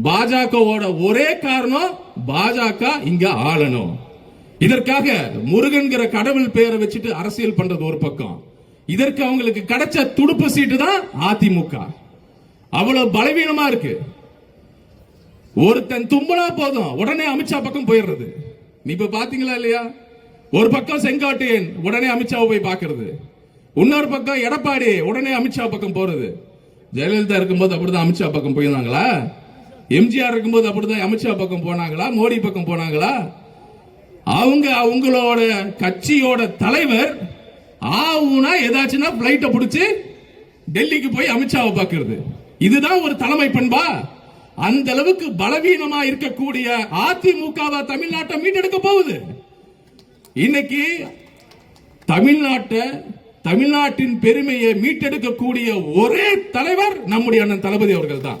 பாஜகவோட ஒரே காரணம் பாஜக இங்க ஆளணும். இதற்காக முருகன்கிற கடவுள் பெயரை வச்சுட்டு அரசியல் பண்றது ஒரு பக்கம். இதற்கு அவங்களுக்கு கிடைச்ச துடுப்பு சீட்டு தான் அதிமுக. அவ்வளவு பலவீனமா இருக்கு. ஒருத்தன் தும்பலா போதும். உடனே அமித்ஷா பக்கம் போயிடுறது. நீ இப்ப பாத்தீங்களா இல்லையா? ஒரு பக்கம் செங்கோட்டையன் உடனே அமித்ஷாவை போய் பாக்குறது. இன்னொரு பக்கம் எடப்பாடி உடனே அமித்ஷா பக்கம் போறது. ஜெயலலிதா இருக்கும்போது அப்படிதான் அமித்ஷா பக்கம் போயிருந்தாங்களா? எம்ஜிஆர் இருக்கும்போது அப்படிதான் அமித்ஷா பக்கம் போனாங்களா? மோடி பக்கம் போனாங்களா? அவங்க அவங்களோட கட்சியோட தலைவர் ஆவுனா ஏதாச்சுன்னா பிளைட்டை பிடிச்சி டெல்லிக்கு போய் அமித்ஷாவை பார்க்கறது. இதுதான் ஒரு தலைமை பண்பா? அந்த அளவுக்கு பலவீனமா இருக்கக்கூடிய அதிமுகவா தமிழ்நாட்டை மீட்டெடுக்க போகுது. இன்னைக்கு தமிழ்நாட்டை தமிழ்நாட்டின் பெருமையை மீட்டெடுக்கக்கூடிய ஒரே தலைவர் நம்முடைய அண்ணன் தளபதி அவர்கள் தான்